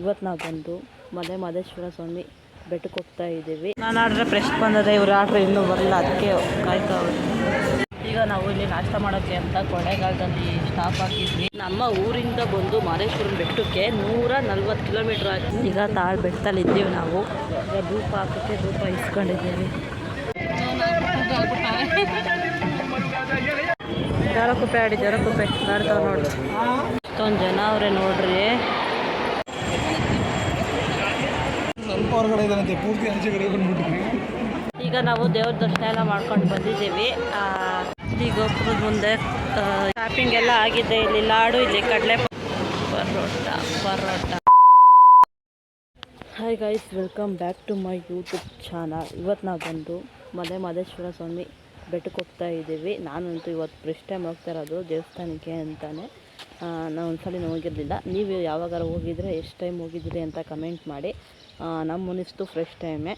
ಇವತ್ತು ನಾವು ಬಂದು ಮಲೆ ಮಹದೇಶ್ವರ ಸ್ವಾಮಿ ಬೆಟ್ಟಕ್ಕೆ ಹೋಗ್ತಾ ಇದ್ದೀವಿ. ನಾನು ಆರ್ಡ್ರೆ ಫ್ರೆಶ್ ಬಂದದೆ, ಇವ್ರು ಆರ್ಡ್ರ್ ಇನ್ನೂ ಬರಲ್ಲ, ಅದಕ್ಕೆ ಕಾಯ್ತಾವ್ರೆ ಈಗ ನಾವು ಇಲ್ಲಿ ನಾಷ್ಟ ಮಾಡೋಕ್ಕೆ ಅಂತ ಕೊಳೆಗಾಲದಲ್ಲಿ ಸ್ಟಾಪ್ ಹಾಕಿದ್ವಿ. ನಮ್ಮ ಊರಿಂದ ಬಂದು ಮಾದೇಶ್ವರನ ಬೆಟ್ಟಕ್ಕೆ ನೂರ ನಲ್ವತ್ತು ಕಿಲೋಮೀಟ್ರ್ ಆಗಿದೆ ಈಗ ತಾಳ್ ಬೆಟ್ಟದಲ್ಲಿ ಇದ್ದೀವಿ ನಾವು. ಈಗ ಧೂಪ ಹಾಕೋಕ್ಕೆ ಧೂಪ ಇಸ್ಕೊಂಡಿದ್ದೀವಿ. ಜರಕುಪ್ಪೆ ಆಡಿ ಜರಕುಪ್ಪೆ ನೋಡ್ರಿ. ಇಷ್ಟೊಂದು ಜನ ಅವರೇ ನೋಡ್ರಿ ಸ್ವಲ್ಪ ಹೊರಗಡೆ ಪೂರ್ತಿ ಅಂಚೆ ಕಡೆ ಈಗ ನಾವು ದೇವ್ರ ದರ್ಶನ ಎಲ್ಲ ಮಾಡ್ಕೊಂಡು ಬಂದಿದ್ದೀವಿ. ಈ ಗೋಪುರದ ಮುಂದೆ ಶಾಪಿಂಗ್ ಎಲ್ಲ ಆಗಿದೆ. ಇಲ್ಲಿ ಲಾಡು, ಇಲ್ಲಿ ಕಡಲೆ parotta parotta. Hi guys welcome back to my YouTube channel ಇವತ್ತು ನಾವು ಬಂದು ಮಲೆ ಮಹದೇಶ್ವರ ಸ್ವಾಮಿ ಬೆಟ್ಟಕ್ಕೆ ಹೋಗ್ತಾ ಇದ್ದೀವಿ. ನಾನಂತೂ ಇವತ್ತು ಫಸ್ಟ್ ಟೈಮ್ ಹೋಗ್ತಾ ಇರೋದು ದೇವಸ್ಥಾನಕ್ಕೆ ಅಂತಾನೆ. ನಾನು ಒಂದ್ಸಲ ಹೋಗಿರಲಿಲ್ಲ. ನೀವು ಯಾವಾಗಾರ ಹೋಗಿದ್ರೆ, ಎಷ್ಟು ಟೈಮ್ ಹೋಗಿದ್ದೀರಿ ಅಂತ ಕಮೆಂಟ್ ಮಾಡಿ. ನಮ್ಮ ಮುನಿಸ್ತು ಫ್ರೆಶ್ ಟೈಮೆ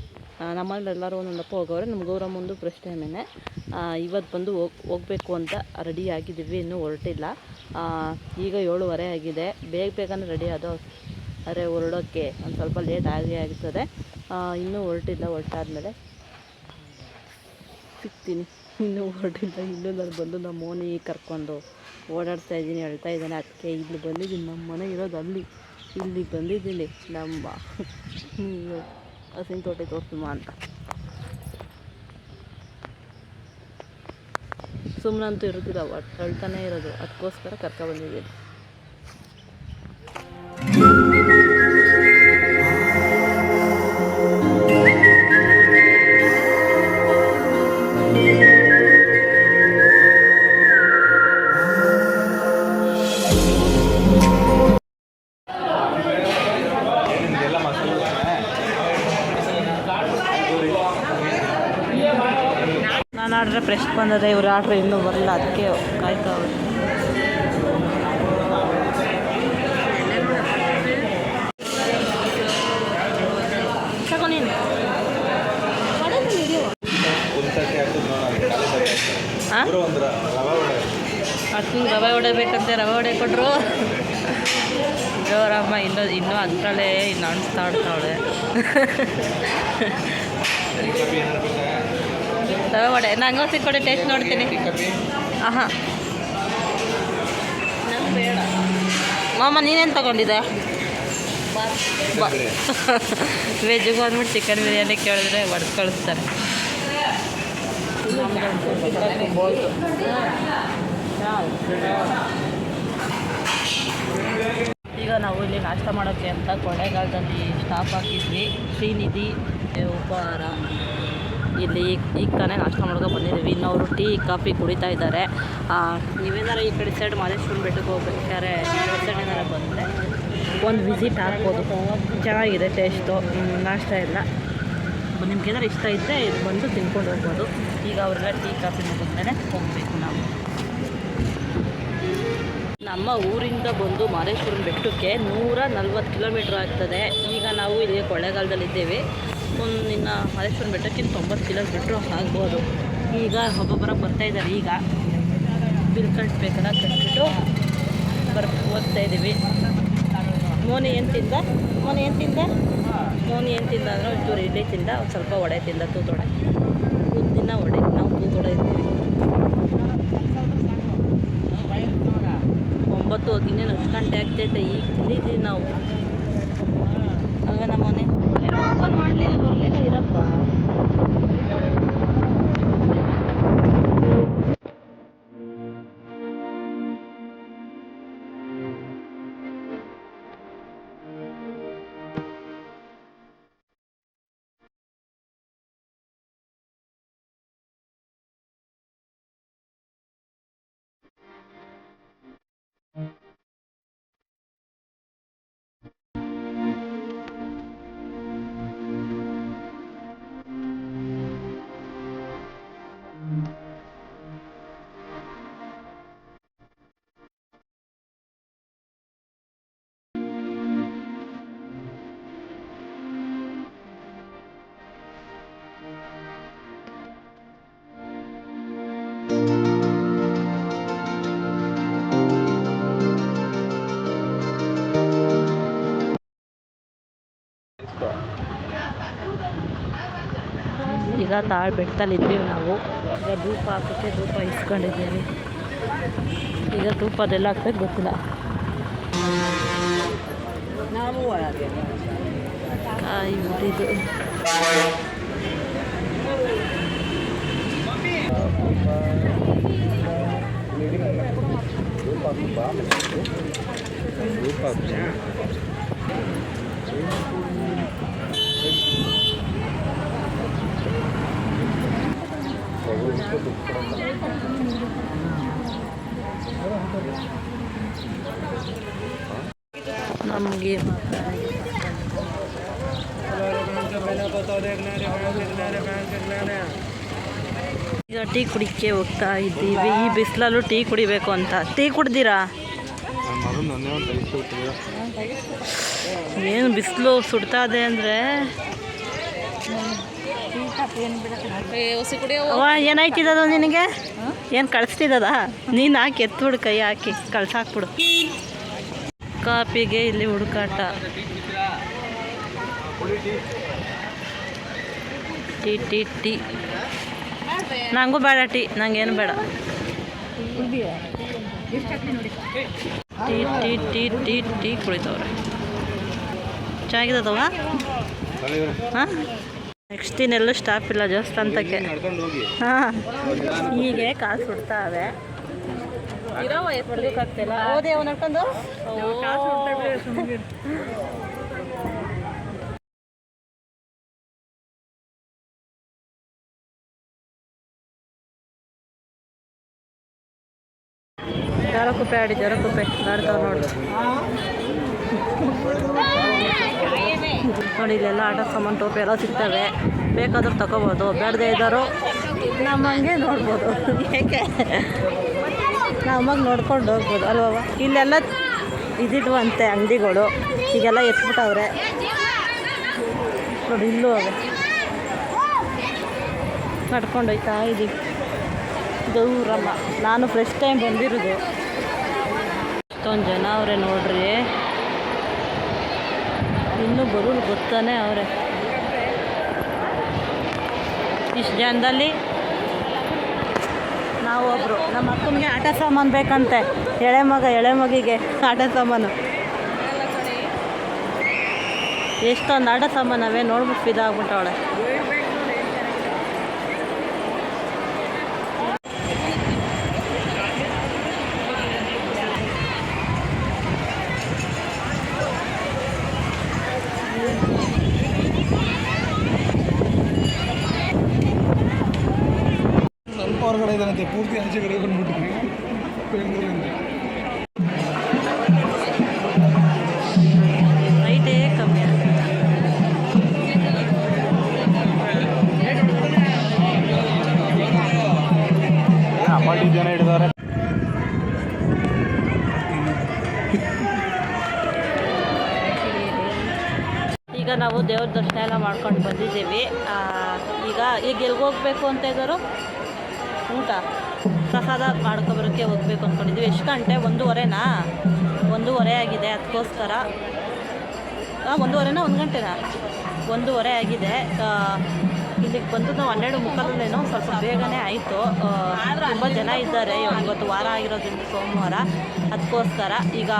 ನಮ್ಮಲ್ಲಿ ಎಲ್ಲರೂ ಒಂದೊಂದಪ್ಪ ಹೋಗೋರೆ ನಮ್ಮ ಗೌರಮ್ಮಂದು ಫ್ರೆಶ್ ಟೈಮೇ ಇವತ್ತು ಬಂದು ಹೋಗ್, ಹೋಗಬೇಕು ಅಂತ ರೆಡಿ ಆಗಿದ್ದೀವಿ, ಇನ್ನೂ ಹೊರಟಿಲ್ಲ. ಈಗ ಏಳುವರೆ ಆಗಿದೆ. ಬೇಗ ಬೇಗನೆ ರೆಡಿ ಆದೋ, ಅರೆ ಹೊರಡೋಕ್ಕೆ ಒಂದು ಸ್ವಲ್ಪ ಲೇಟ್ ಆಗೇ ಆಗ್ತದೆ. ಇನ್ನೂ ಹೊರಟಿಲ್ಲ, ಹೊರಟಾದ್ಮೇಲೆ ಸಿಗ್ತೀನಿ. ಇನ್ನೂ ಹೊರಟಿಲ್ಲ, ಇನ್ನೂ ನಾನು ಬಂದು ನಮ್ಮ ಮೋನಿ ಕರ್ಕೊಂಡು ಓಡಾಡ್ತಾ ಇದ್ದೀನಿ, ಹೇಳ್ತಾ ಇದ್ದಾನೆ. ಅದಕ್ಕೆ ಇಲ್ಲಿ ಬಂದಿದ್ದೀನಿ ನಮ್ಮ ಮನೆ ಇರೋದು ಅಲ್ಲಿ. ಇಲ್ಲಿ ಬಂದಿದ್ದೀನಿ ನಮ್ಮ ಹಸಿನ ತೋಟ ತೋರಿಸುಮ ಅಂತ. ಸುಮ್ಮನಂತೂ ಇರೋದಿಲ್ಲ ಅಳ್ತಾನೆ ಇರೋದು. ಅದಕ್ಕೋಸ್ಕರ ಕರ್ಕೊ ಆರ್ಡ್ರೆ ಇವ್ರ ಆರ್ಡ್ರ್ ಇನ್ನೂ ಬರಲ್ಲ, ಅದಕ್ಕೆ ಕಾಯ್ತಾ ರ- ರವೆ ಹೊಡೆಬೇಕಂತೆ ರವೆ ಹೊಡೆ ಕೊಟ್ಟರು ಜೋರಮ್ಮ ಇನ್ನೂ ಇನ್ನೂ ಅದರಲ್ಲೇ, ಇನ್ನು ಏನಾರು ಬೇಕಾ ರವೆ ವಡೆ ನಂಗೆ ಸಿಕ್ಕೊಡೆ ಟೇಸ್ಟ್ ನೋಡ್ತೀನಿ. ಹಾಂ ಮಾಮ ನೀನೇನು ತಗೊಂಡಿದ್ದೆ? ವೆಜ್ಗೆ ವೆಜ್ಜಿಗೆ ಬಂದ್ಬಿಟ್ಟು ಚಿಕನ್ ಬಿರಿಯಾನಿ ಕೇಳಿದ್ರೆ ಒಡೆದು ಕಳಿಸ್ತಾರೆ ಈಗ ನಾವು ಇಲ್ಲಿ ನಾಷ್ಟ ಮಾಡೋಕ್ಕೆ ಅಂತ ಕೊಳೆಗಾಲದಲ್ಲಿ ಸ್ಟಾಪ್ ಹಾಕಿದ್ವಿ. ಶ್ರೀನಿಧಿ ಇಲ್ಲಿ ಈಗ ತಾನೇ ನಾಷ್ಟ ಮಾಡ್ಕೊ ಬಂದಿದ್ದೀವಿ. ಇನ್ನು ಅವರು ಟೀ, ಕಾಫಿ ಕುಡಿತಾ ಇದ್ದಾರೆ. ನೀವೇನಾರು ಈ ಕಡೆ ಸೈಡ್ ಮಾದೇಶ್ವರ ಬೆಟ್ಟಕ್ಕೆ ಹೋಗ್ಬೇಕಾದ್ರೆ ಸೈಡ್ ಏನಾರು ಬಂದರೆ ಒಂದು ವಿಸಿಟ್ ಹಾಕ್ಬೋದು. ಚೆನ್ನಾಗಿದೆ ಟೇಸ್ಟು ನಾಷ್ಟ ಎಲ್ಲ. ನಿಮ್ಗೆ ಏನಾರು ಇಷ್ಟ ಇದ್ದರೆ ಇದು ಬಂದು ತಿನ್ಕೊಂಡು ಹೋಗ್ಬೋದು. ಈಗ ಅವರೆಲ್ಲ ಟೀ, ಕಾಫಿ ಮುಗಿದ್ಮೇಲೆ ಹೋಗಬೇಕು ನಾವು. ನಮ್ಮ ಊರಿಂದ ಬಂದು ಮಹದೇಶ್ವರನ ಬೆಟ್ಟಕ್ಕೆ ನೂರ ನಲ್ವತ್ತು ಕಿಲೋಮೀಟ್ರ್ ಆಗ್ತದೆ. ಈಗ ನಾವು ಇಲ್ಲಿ ಕೊಳ್ಳೇಗಾಲದಲ್ಲಿದ್ದೇವೆ ಒಂದು ನಿನ್ನ ಮಹದೇಶ್ವರ ಬೆಟ್ಟಕ್ಕಿಂತ ತೊಂಬತ್ತು ಕಿಲೋಮೀಟ್ರು ಆಗ್ಬೋದು. ಈಗ ಒಬ್ಬೊಬ್ಬರ ಬರ್ತಾ ಇದ್ದಾರೆ. ಈಗ ಬಿಲ್ ಕಟ್ಟಬೇಕಲ್ಲ ಕಟ್ಬಿಟ್ಟು ಬರ್, ಓದ್ತಾ ಇದ್ದೀವಿ. ಮೋನಿ ಏನು ತಿಂದ? ಮೋನಿ ಏನು ತಿಂದ? ಮೋನಿ ಏನು ತಿಂದ ಅಂದರೆ ಒಂಚೂರು ಇಡ್ಲಿ ತಿಂದ, ಒಂದು ಸ್ವಲ್ಪ ಒಡೆ ತಿಂದ, ತೂತೊಡೆ. ಉದ್ದಿನ ಒಡೆ ನಾವು ತೂತೊಡೆ ಇರ್ತೀವಿ. ಒಂಬತ್ತು ಇನ್ನೇನು ಹತ್ತು ಗಂಟೆ ಆಗ್ತೈತೆ, ಈಗ ತಿಂದಿದ್ದೀವಿ ನಾವು. ಆಗ ನಮ್ಮ ಮನೆ ಓಪನ್ ಮಾಡಲಿಲ್ಲ ಬರಲಿಲ್ಲ ಇರಪ್ಪ. ಈಗ ತಾಳ್ ಬೆಟ್ಟದಲ್ಲಿ ಇದ್ದೀವಿ ನಾವು. ಈಗ ಧೂಪ ಹಾಕೋಕ್ಕೆ ಧೂಪ ಇಸ್ಕೊಂಡಿದ್ದೀವಿ. ಈಗ ಧೂಪ ಅದೆಲ್ಲ ಹಾಕ್ಬೇಕು ಗೊತ್ತಿಲ್ಲ. ಕಾಯಿ ಉರಿದು ನಮಗೆ ಈಗ ಟೀ ಕುಡಿಕ್ಕೆ ಹೋಗ್ತಾ ಇದ್ದೀವಿ. ಈ ಬಿಸಿಲಲ್ಲೂ ಟೀ ಕುಡಿಬೇಕು ಅಂತ. ಟೀ ಕುಡ್ದಿರಾ? ಏನು ಬಿಸಿಲು ಸುಡ್ತಾ ಇದೆ ಅಂದರೆ ಅವ್ವ ಏನಾಯ್ತಿದ್ದದು ನಿನಗೆ? ಏನು ಕಳಿಸ್ತಿದ್ದದ ನೀನು ಹಾಕಿ ಎತ್ಬಿಡು ಕೈ ಹಾಕಿ ಕಳ್ಸಾಕ್ಬಿಡು. ಕಾಪಿಗೆ ಇಲ್ಲಿ ಹುಡುಕಾಟ. Tea tea tea. ನನಗೂ ಬೇಡ ಟೀ ನಂಗೇನು ಬೇಡ. Tea tea tea tea tea ಕುಳಿತವ್ರೆ ಚೆನ್ನಾಗಿದ್ದವ ಹಾಂ? ನೆಕ್ಸ್ಟ್ ಇನ್ನೆಲ್ಲೂ ಸ್ಟಾಪ್ ಇಲ್ಲ ದೇವಸ್ಥಾನಕ್ಕೆ ಹೋಗಿ ಹಾಂ ಹೀಗೆ ಕಾಸು ಸುಡ್ತಾವೆ. ಜರ ಕುಪ್ಪೆ ಆಡಿ ಜರ ಕುಪ್ಪೆ. ಬರ್ತಾವ ನಾಡ್ತಾವ್ ನೋಡು. ನೋಡಿ ಇಲ್ಲೆಲ್ಲ ಆಟ ಸಾಮಾನು ಟೋಪಿ ಎಲ್ಲ ಸಿಗ್ತವೆ. ಬೇಕಾದ್ರೂ ತಗೋಬೋದು. ಬೇಡದೇ ಇದ್ದಾರೋ ನಮ್ಮಂಗೆ ನೋಡ್ಬೋದು. ಏಕೆ? ನಮಗೆ ನೋಡ್ಕೊಂಡು ಹೋಗ್ಬೋದು. ಅಲ್ವಾ ಇಲ್ಲೆಲ್ಲ ಇದಿಡುವಂತೆ ಅಂಗಡಿಗಳು. ಈಗೆಲ್ಲ ಎತ್ಬಿಟ್ಟವ್ರೆ. ನೋಡಿ ಇಲ್ಲೂ ಅವೆ. ನಡ್ಕೊಂಡು ಹೋಯ್ತಾ ಇದೀವಿ. ದೂರಮ್ಮ ನಾನು ಫಸ್ಟ್ ಟೈಮ್ ಬಂದಿರೋದು. ಇಷ್ಟೊಂದು ಜನ ಅವರೇ ನೋಡ್ರಿ. ಇನ್ನೂ ಬರೋದು ಗೊತ್ತಾನೆ ಅವರೇ. ಇಷ್ಟು ಜನದಲ್ಲಿ ನಾವು ಒಬ್ರು. ನಮ್ಮ ಅಕ್ಕನಿಗೆ ಆಟ ಸಾಮಾನು ಬೇಕಂತೆ. ಎಳೆ ಮಗ, ಎಳೆ ಮಗಿಗೆ ಆಟ ಸಾಮಾನು. ಎಷ್ಟೊಂದು ಆಟ ಸಾಮಾನು ಅವೇ ನೋಡ್ಬಿಟ್ಟು ಇದಾಗ್ಬಿಟ್ಟವಳೆ ಹೊರಗಡೆ ಇದ್ದಾನಂತೆ ಪೂರ್ತಿ ಆಚೆ ಕಡೆ ಬೆಂಗಳೂರಿಂದ ಅಪಾಟಿ ಜನ ಹಿಡಿದಾರೆ ಈಗ ನಾವು ದೇವ್ರ ದರ್ಶನ ಎಲ್ಲ ಮಾಡ್ಕೊಂಡು ಬಂದಿದ್ದೀವಿ. ಈಗ ಈಗ ಎಲ್ಲಿಗೆ ಹೋಗ್ಬೇಕು ಅಂತ ಇದ್ದಾರೆ ಊಟ ಪ್ರಸಾದ ಮಾಡ್ಕೊಬರೋಕ್ಕೆ ಹೋಗ್ಬೇಕು ಅಂದ್ಕೊಂಡಿದ್ದೀವಿ ಎಷ್ಟು ಗಂಟೆ? ಒಂದೂವರೆನಾ? ಒಂದೂವರೆ ಆಗಿದೆ ಅದಕ್ಕೋಸ್ಕರ. ಹಾಂ ಒಂದೂವರೆನಾ? ಒಂದು ಗಂಟೆನಾ? ಒಂದೂವರೆ ಆಗಿದೆ. ಇಲ್ಲಿಗೆ ಬಂದು ನಾವು ಹನ್ನೆರಡು ಮುಖದಲ್ಲೇನೋ ಸ್ವಲ್ಪ ಬೇಗನೆ ಆಯಿತು. ತುಂಬ ಜನ ಇದ್ದಾರೆ ಇವತ್ತು ವಾರ ಆಗಿರೋದ್ರಿಂದ ಸೋಮವಾರ. ಅದಕ್ಕೋಸ್ಕರ ಈಗ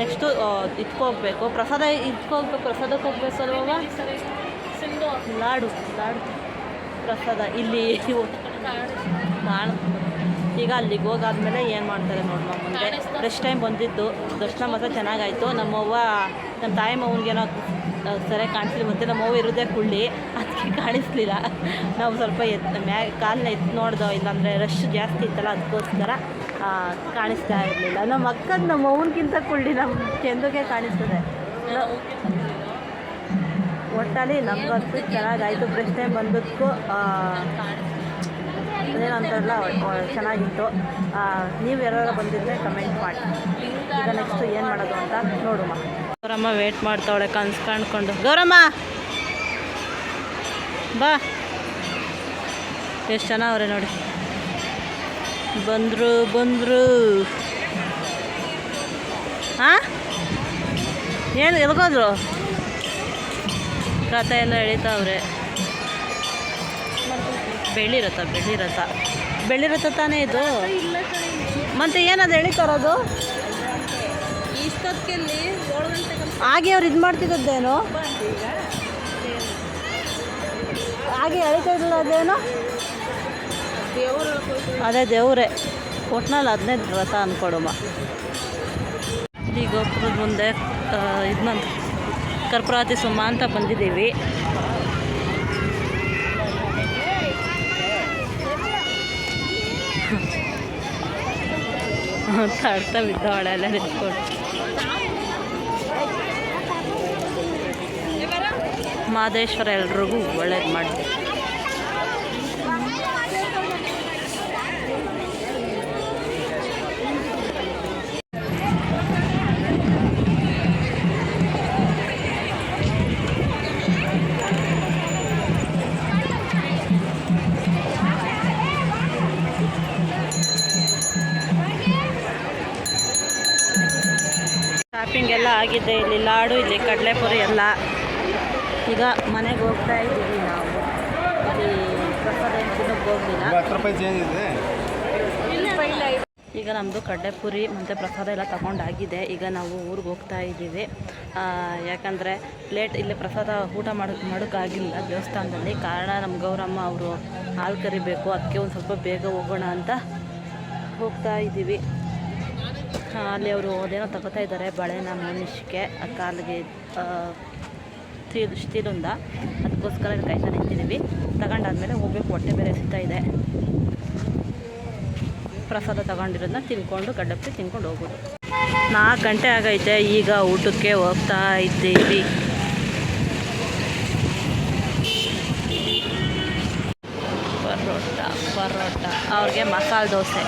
ನೆಕ್ಸ್ಟು ಇದ್ಕೋಗ್ಬೇಕು ಪ್ರಸಾದ ಇದ್ಕೋಗ್ಬೇಕು ಪ್ರಸಾದಕ್ಕೆ ಹೋಗ್ಬೇಕು ಅಲ್ವಾ ಲಾಡು. ಲಾಡು ಪ್ರಸಾದ. ಇಲ್ಲಿ ಕಾಣ್ ಈಗ ಅಲ್ಲಿಗೆ ಹೋಗಾದ್ಮೇಲೆ ಏನು ಮಾಡ್ತಾರೆ ನೋಡಮ್ಮ ಮುಂದೆ? ಫಸ್ಟ್ ಟೈಮ್ ಬಂದಿತ್ತು. ದರ್ಶನ ಮಾತ್ರ ಚೆನ್ನಾಗಾಯಿತು. ನಮ್ಮವ್ವ ನಮ್ಮ ತಾಯಿ ಮಗನಿಗೇನೋ ಸರಿಯಾಗಿ ಕಾಣಿಸ್ಲಿ ಮತ್ತು ನಮ್ಮವ್ವ ಇರೋದೇ ಕುಳ್ಳಿ. ಅದಕ್ಕೆ ಕಾಣಿಸ್ಲಿಲ್ಲ. ನಾವು ಸ್ವಲ್ಪ ಎತ್ ಮ್ಯಾ ಕಾಲನ್ನ ಎತ್ತು ನೋಡ್ದೋ ಇಲ್ಲಾಂದರೆ ರಶ್ ಜಾಸ್ತಿ ಇತ್ತಲ್ಲ ಅದಕ್ಕೋಸ್ಕರ ಕಾಣಿಸ್ತಾ ಇರಲಿಲ್ಲ. ನಮ್ಮ ಅಕ್ಕದ ನಮ್ಮ ಅವನಿಗಿಂತ ಕುಳ್ಳಿ ನಮ್ಮ ಚೆಂದಕ್ಕೆ ಕಾಣಿಸ್ತದೆ. ಒಟ್ಟಲ್ಲಿ ನಮಗಂತೂ ಚೆನ್ನಾಗಾಯಿತು. ಫಸ್ಟ್ ಟೈಮ್ ಬಂದದ್ದಕ್ಕೂ ಅಂತಾರಲ್ಲ ಚೆನ್ನಾಗಿತ್ತು. ನೀವು ಯಾರು ಬಂದಿದ್ರೆ ಕಮೆಂಟ್ ಮಾಡಿ. ಈಗ ನೆಕ್ಸ್ಟ್ ಏನು ಮಾಡೋದು ಅಂತ ನೋಡುವ. ಗೌರಮ್ಮ ವೇಟ್ ಮಾಡ್ತಾವಳೆ, ಕನ್ಸು ಕಾಣ್ಕೊಂಡು. ಗೌರಮ್ಮ! ಬಾ. ಎಷ್ಟು ಜನ ಅವ್ರೆ ನೋಡಿ. ಬಂದರು ಬಂದರು. ಹಾಂ ಏನು ಎಲ್ಗೋದ್ರು ರಥ ಎಲ್ಲ ಎಳಿತಾವ್ರೆ. ಬೆಳ್ಳಿ ರಥ ಬೆಳ್ಳಿ ರಥ ಬೆಳ್ಳಿ ರಥ ತಾನೇ ಇದು? ಮತ್ತೆ ಏನದು ಹೇಳಿ ತರೋದು? ಹಾಗೆ ಅವ್ರು ಇದು ಮಾಡ್ತಿದ್ದದ್ದೇನು? ಹಾಗೆ ಹೇಳ್ತಿದ್ಲ ಅದೇನು ಅದೇ ದೇವ್ರೆ. ಒಟ್ನಲ್ಲಿ ಹದಿನೈದು ರಥ ಅಂದ್ಕೊಡಮ್ಮ ಈ ಗೋಪುರದ ಮುಂದೆ ಇದನ್ನ ಕರ್ಪೂರಾತಿ ಸುಮ್ಮ ಅಂತ ಬಂದಿದ್ದೀವಿ. ತಡ್ತಾ ಬಿದ್ದ ಎಲ್ಲ ನಿಂತ್ಕೊಂಡು ಮಾದೇಶ್ವರ ಎಲ್ರಿಗೂ ಒಳ್ಳೇದು ಮಾಡಿದೆ ಆಗಿದೆ ಇಲ್ಲಿ ಲಾಡು ಇಲ್ಲಿ ಕಡಲೆಪುರಿ ಎಲ್ಲ. ಈಗ ಮನೆಗೆ ಹೋಗ್ತಾ ಇದ್ದೀವಿ ನಾವು. ಇಲ್ಲಿ ಪ್ರಸಾದ ಏನ್ ತಿನ್ನೋಕೆ ಹೋಗಿಲ್ಲ ರೂಪಾಯಿ ಚೇಂಜ್ ಇದೆ. ಈಗ ನಮ್ಮದು ಕಡಲೆಪುರಿ ಮತ್ತು ಪ್ರಸಾದ ಎಲ್ಲ ತಗೊಂಡಾಗಿದೆ. ಈಗ ನಾವು ಊರಿಗೆ ಹೋಗ್ತಾ ಇದ್ದೀವಿ. ಯಾಕಂದರೆ ಪ್ಲೇಟ್ ಇಲ್ಲಿ ಪ್ರಸಾದ ಊಟ ಮಾಡೋಕ್ಕೆ ಮಾಡೋಕ್ಕಾಗಿಲ್ಲ ದೇವಸ್ಥಾನದಲ್ಲಿ. ಕಾರಣ ನಮ್ಮ ಗೌರಮ್ಮ ಅವರು ಹಾಲು ಕರಿಬೇಕು ಅದಕ್ಕೆ ಒಂದು ಸ್ವಲ್ಪ ಬೇಗ ಹೋಗೋಣ ಅಂತ ಹೋಗ್ತಾ ಇದ್ದೀವಿ. ಅಲ್ಲಿ ಅವರು ಅದೇನೋ ತಗೋತಾ ಇದ್ದಾರೆ, ಬಳೆನ ಮನುಷ್ಯಕ್ಕೆ ಕಾಲಿಗೆ ಸ್ಟೀಲ್, ಸ್ಟೀಲಿಂದ. ಅದಕ್ಕೋಸ್ಕರ ಕಾಯ್ತಾ ನಿಂತಿದ್ದೀವಿ. ತಗೊಂಡಾದ್ಮೇಲೆ ಹೋಗ್ಬೇಕು ಹೊಟ್ಟೆ ಬೇರೆ ಇದೆ. ಪ್ರಸಾದ ತಗೊಂಡಿರೋದನ್ನ ತಿನ್ಕೊಂಡು ಗಡ್ಡಪ್ಪಿ ತಿನ್ಕೊಂಡು ಹೋಗೋದು ನಾಲ್ಕು ಗಂಟೆ ಆಗೈತೆ, ಈಗ ಊಟಕ್ಕೆ ಹೋಗ್ತಾ ಇದ್ದೀವಿ. ಪರೋಟ ಪರೋಟ. ಅವ್ರಿಗೆ ಮಸಾಲೆ ದೋಸೆ.